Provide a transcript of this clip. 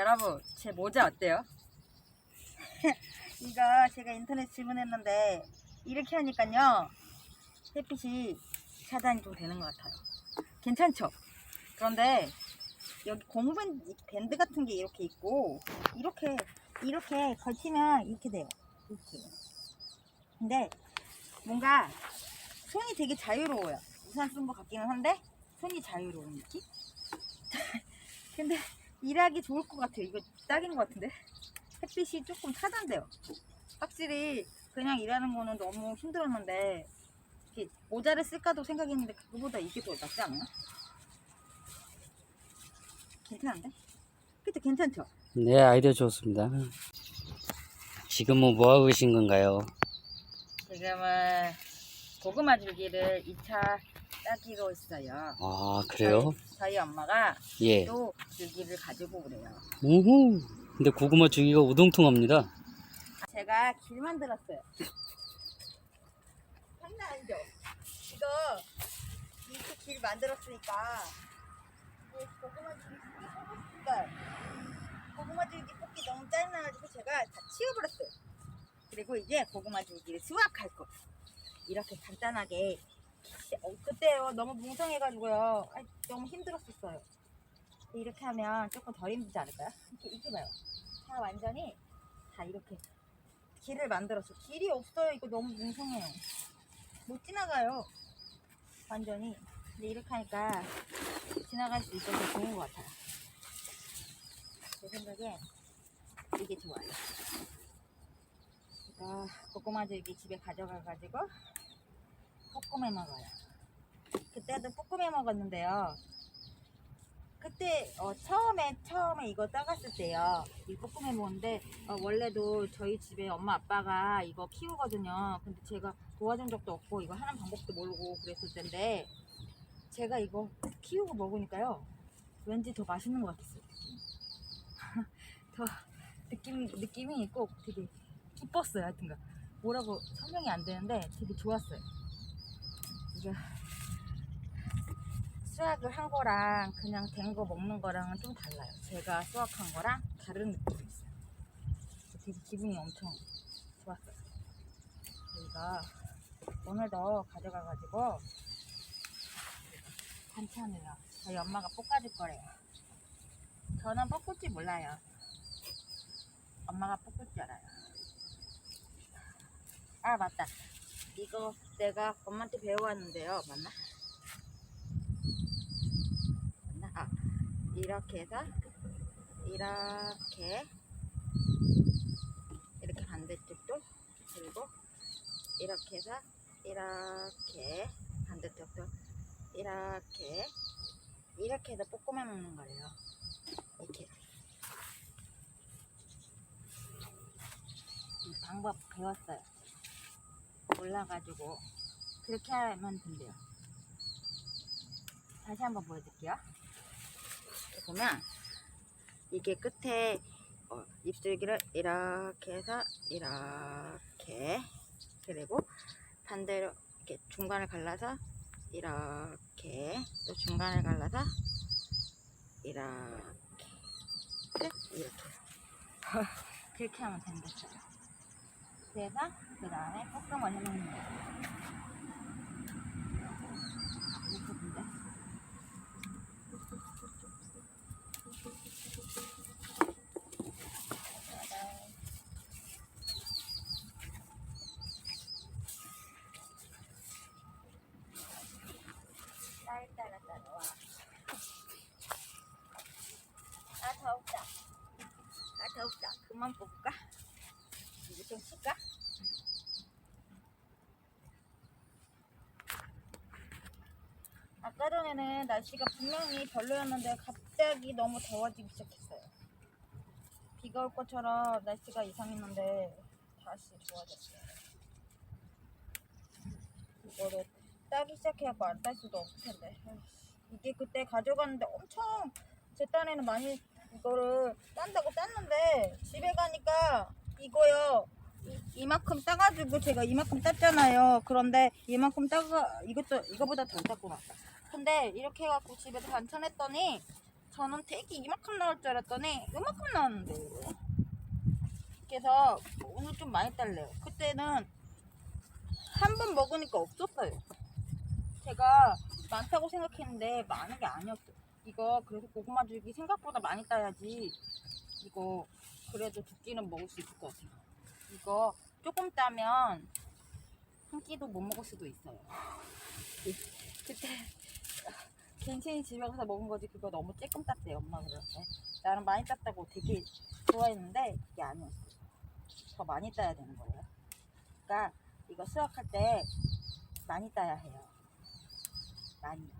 여러분, 제 모자 어때요? 이거 제가 인터넷 주문했는데 이렇게 하니까요 햇빛이 차단이 좀 되는 것 같아요. 괜찮죠? 그런데 여기 고무 밴드, 밴드 같은 게 이렇게 있고 이렇게 이렇게 걸치면 이렇게 돼요. 이렇게. 근데 뭔가 손이 되게 자유로워요. 우산 쓴 것 같기는 한데 손이 자유로운 느낌? 근데 일하기 좋을 것 같아요. 이거 딱인 것 같은데 햇빛이 조금 차단돼요. 확실히 그냥 일하는 거는 너무 힘들었는데 이렇게 모자를 쓸까도 생각했는데 그거보다 이게 더 낫지 않나? 괜찮은데? 그쵸 괜찮죠? 네, 아이디어 좋습니다. 지금은 뭐 하고 계신 건가요? 지금은 고구마 줄기를 2차 따기로 있어요. 아, 그래요? 저희, 저희 엄마가 예. 또 줄기를 가지고 그래요. 오호. 근데 고구마 주기가 우동통합니다. 제가 길 만들었어요. 장난 아니죠? 이거 이렇게 길 만들었으니까 고구마 줄기 싶으니까 고구마 줄기 뽑기 너무 짜증나가지고 제가 다 치워버렸어요. 그리고 이제 고구마 줄기를 수확할 거. 이렇게 간단하게 어, 그때요 너무 뭉성해가지고요 아이, 너무 힘들었었어요. 이렇게 하면 조금 덜 힘들지 않을까요? 이렇게 이렇게 봐요. 다 완전히 다 이렇게 길을 만들었어. 길이 없어요. 이거 너무 뭉성해요. 못 지나가요. 완전히. 근데 이렇게 하니까 지나갈 수 있어서 좋은 것 같아요. 제 생각에 이게 좋아요. 제가 고구마 줄기 집에 가져가가지고 볶음해 먹어요. 그때도 볶음해 먹었는데요. 그때 어, 처음에 처음에 이거 따갔을 때요. 이 볶음해 먹었는데 어, 원래도 저희 집에 엄마 아빠가 이거 키우거든요. 근데 제가 도와준 적도 없고 이거 하는 방법도 모르고 그랬을 텐데 제가 이거 키우고 먹으니까요. 왠지 더 맛있는 것 같았어요. 더 느낌 느낌이 있고 되게 기뻤어요. 하여튼가 뭐라고 설명이 안 되는데 되게 좋았어요. 이게 수확을 한 거랑 그냥 된 거 먹는 거랑은 좀 달라요. 제가 수확한 거랑 다른 느낌이 있어요. 되게 기분이 엄청 좋았어요. 저희가 오늘도 가져가가지고 반찬을요. 저희 엄마가 볶아줄 거래요. 저는 볶을 줄 몰라요. 엄마가 볶을 줄 알아요. 아 맞다. 이거 내가 엄마한테 배워왔는데요. 맞나? 맞나? 아 이렇게 해서 이렇게 이렇게 반대쪽도 그리고 이렇게 해서 이렇게 반대쪽도 이렇게 이렇게 해서 볶음해 먹는 거예요. 이렇게 이 방법 배웠어요. 몰라가지고 그렇게 하면 된대요. 다시 한번 보여드릴게요. 이렇게 보면 이게 끝에 어, 입술기를 이렇게 해서 이렇게 그리고 반대로 이렇게 중간을 갈라서 이렇게 또 중간을 갈라서 이렇게 끝 이렇게 그렇게 하면 된댔어요. 그래서 그 다음에 볶음을 해먹는 거예요. 이렇게 된대. 딸 따라 따라와. 아 더웠다. 아 더웠다. 그만 뽑을까? 이제 좀 쉴까? 아까 전에는 날씨가 분명히 별로였는데 갑자기 너무 더워지기 시작했어요. 비가 올 것처럼 날씨가 이상했는데 다시 좋아졌어요. 이거를 따기 시작해갖고 안 딸 수도 없을 텐데. 이게 그때 가져갔는데 엄청 제 딴에는 많이 이거를 딴다고 땄는데 집에 가니까 이거요. 이- 이만큼 따가지고 제가 이만큼 땄잖아요. 그런데 이만큼 따가 이것도 이거보다 덜 땄구나. 근데 이렇게 해갖고 집에서 반찬했더니 저는 되게 이만큼 나올 줄 알았더니 이만큼 나왔는데. 그래서 오늘 좀 많이 딸래요. 그때는 한 번 먹으니까 없었어요. 제가 많다고 생각했는데 많은 게 아니었어요. 이거 그래서 고구마 줄기 생각보다 많이 따야지 이거 그래도 두 끼는 먹을 수 있을 것 같아요. 이거 조금 따면 한 끼도 못 먹을 수도 있어요. 그때 괜히 집에 가서 먹은 거지 그거 너무 쬐끔 땄대요 엄마 때 나는 많이 땄다고 되게 좋아했는데 그게 아니었어. 더 많이 따야 되는 거예요. 그러니까 이거 수확할 때 많이 따야 해요. 많이